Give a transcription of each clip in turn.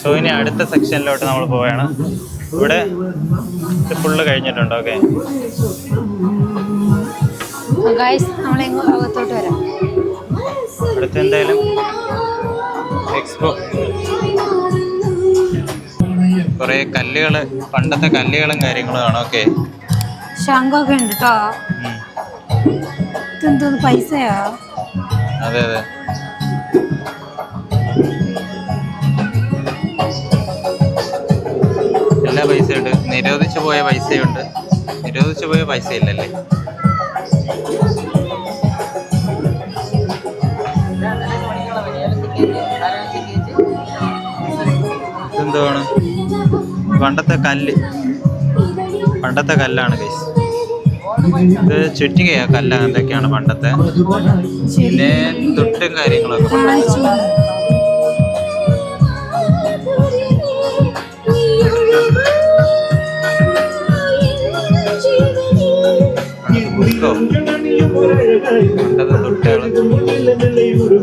So ഇനി അടുത്ത സെക്ഷനിലോട്ട് നമ്മൾ പോവുകയാണ്. ഇവിടെ ഇത് ഫുള്ള് കഴിഞ്ഞിട്ടുണ്ട് ഓക്കെ അടുത്ത് എന്തായാലും എക്സ്പോ കുറേ കല്ലുകൾ പണ്ടത്തെ കല്ലുകളും കാര്യങ്ങളും ആണ് ഓക്കെ ശംഖൊക്കെ ഉണ്ട് കേട്ടോ പൈസയാ? അതെ അതെ. എല്ലാ പൈസയുണ്ട്. നിരോധിച്ചു പോയ പൈസയുണ്ട്. നിരോധിച്ചു പോയ പൈസ ഇല്ലല്ലേ ഇതെന്തുവാണ്? പണ്ടത്തെ കല്ല്. പണ്ടത്തെ കല്ലാണ് കൈസ് ഇത് ചുറ്റികയാ കല്ല്. എന്തൊക്കെയാണ് പണ്ടത്തെ? പിന്നെ തൊട്ടും കാര്യങ്ങളൊക്കെ.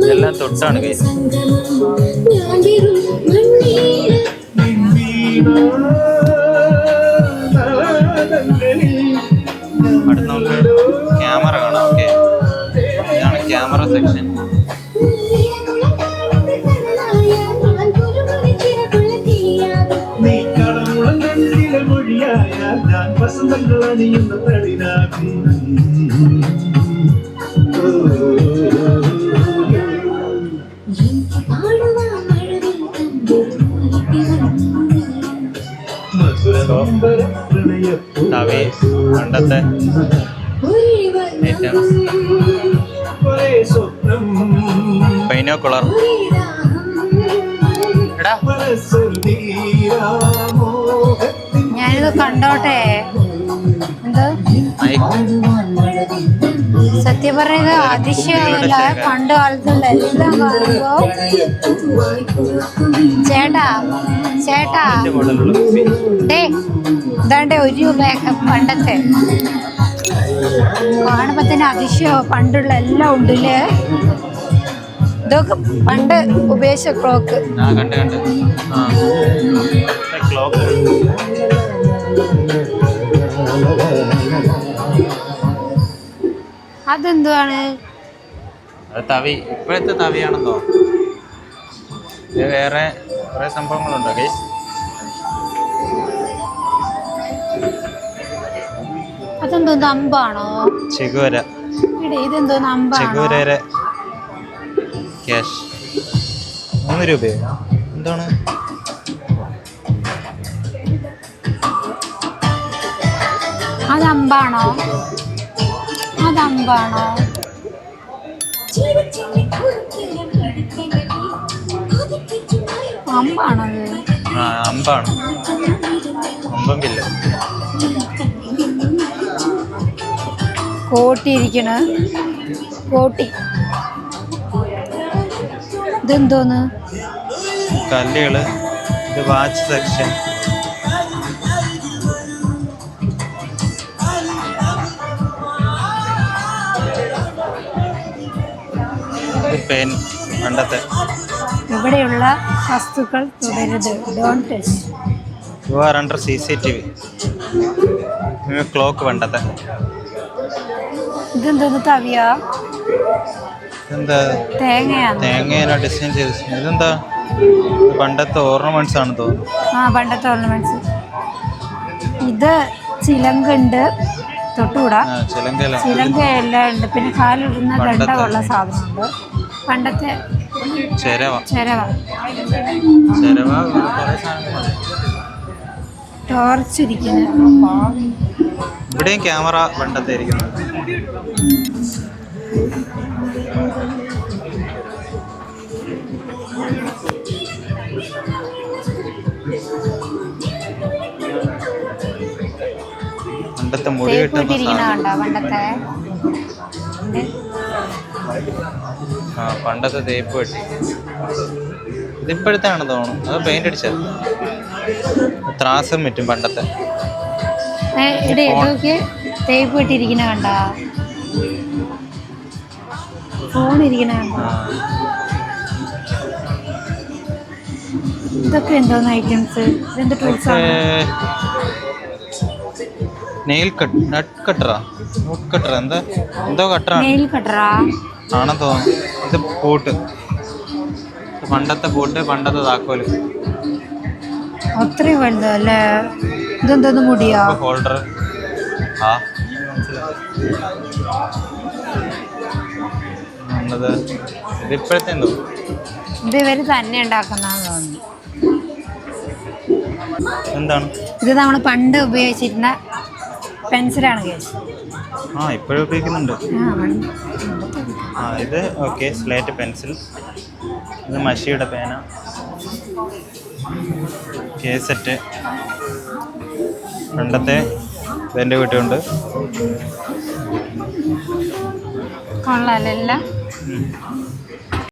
ഇതെല്ലാം തൊട്ടാണ് കൈസ് അടുത്ത കടമുളങ്ങളിലെ മൊഴിയായ ഞാൻ വസന്തങ്ങൾ അണിയുന്ന പണ്ടത്തെ ബൈനോക്കുളർ എടാ ഞാനിത് കണ്ടോട്ടെ? എന്ത്? സത്യം പറഞ്ഞത് അതിശയമല്ല പണ്ട് കാലത്തുള്ള എല്ലാം കാണുമ്പോ ചേട്ടാ ചേട്ടാ. ഡേ ഇതാണ്ട് ഒരു രൂപയൊക്കെ പണ്ടത്തെ. കാണുമ്പോ തന്നെ അതിശയോ. പണ്ടുള്ള എല്ലാം ഉണ്ടല്ലേ? ഇതൊക്കെ പണ്ട് ഉപയോഗിച്ച ക്ലോക്ക്. ആ കണ്ട് കണ്ട്. ക്ലോക്ക്. അതെന്തുവാണ്? അത് തവി ഇപ്പോഴത്തെ തവിയാണെന്നോ? ഇത് വേറെ കുറെ സംഭവങ്ങളുണ്ടോ ഗൈസ് അതെന്തോ അമ്പാണോ? ചെകുവര ഇതെന്തോ ചെകുവരയുടെ ക്യാഷ്. മൂന്ന് രൂപയോ? എന്താണ്? അമ്പാണോ അത്? അമ്പാണോ. അമ്പാണോ കോട്ടി. ഇതെന്തോന്ന്? കല്ലുകൾ. ഇത് വാച്ച് സെക്ഷൻ. പെൻ പണ്ടത്തെ. ഇവിടെയുള്ള വസ്തുക്കൾ തുടരുത്. Don't touch you are under C C T V clock പണ്ടത്തെ. ഇതെന്തോന്ന് തവിയാ? എന്താ തേങ്ങയാണ്. തേങ്ങേനെ ഡിസൈൻ ചെയ്ത് ഇതെന്താ? ഇത് പണ്ടത്തെ ഓർണമെന്റ്സ് ആണ് തോന്നുന്നു. ആ പണ്ടത്തെ ഓർണമെന്റ്സ്. ഇത് ചിലങ്കുണ്ട് തൊട്ടുകൂടാ. ആ ചിലങ്കല ചിലങ്ക എല്ലാം ഉണ്ട്. പിന്നെ കാലിടുന്ന ദണ്ഡ ഉള്ള സാധനമുണ്ട്. പണ്ടത്തെ ചെരവ. ചിരവ. ചെരവ ടോർച്ച് ഇരിക്കുന്നത് ഇവിടെയും ക്യാമറ പണ്ടത്തെ ഇരിക്കുന്നത്. പണ്ടത്തെ മുടി കിട്ടുന്ന പണ്ടത്തെ? ആ പണ്ടത്തെ തേപ്പ് വെട്ടി ഇതിപ്പോഴത്തെ ആണെന്ന് തോന്നുന്നു. അത് പെയിന്റ് അടിച്ചത്? ത്രാസം പറ്റും പണ്ടത്തെ. തേപ്പ് വെട്ടിയിരിക്കണ കണ്ടോ? ഫോൺ ഇരിക്കണ ഇതൊക്കെ എന്തോന്ന് ഐറ്റംസ് ഇതെന്ത് ടൂൾസ് ആണ്? നെയിൽ കട്ട് നട്ട് കട്ടറാ കട്ടറാ എന്താ? എന്തോ കട്ടറാണ് നെയിൽ കട്ടറാ. ആണെന്ന് തോന്നുന്നു. ഇത് പൂട്ട്. പണ്ടത്തെ പൂട്ട് പണ്ടത്തെ താക്കോൽ. അത്രയും വലുതോ അല്ലേ ഇതെന്തോന്ന് മുടിയാ? ഹോൾഡർ ആ. ഇത് ഇപ്പോഴത്തെ എന്തോ? ഇത് ഇവർ തന്നെ ഉണ്ടാക്കുന്നതാന്ന് തോന്നുന്നു. എന്താണ്? ഇത് നമ്മൾ പണ്ട് ഉപയോഗിച്ചിരുന്ന പെൻസിലാണ് കേസ് ആ ഇപ്പോഴും ഉപയോഗിക്കുന്നുണ്ട്. ആ ഇത് ഓക്കെ സ്ലേറ്റ് പെൻസിൽ. ഇത് മഷിയുടെ പേന. കേസറ്റ് പണ്ടത്തെ എന്റെ വീട്ടിലുണ്ട്. കൊള്ളാലല്ല.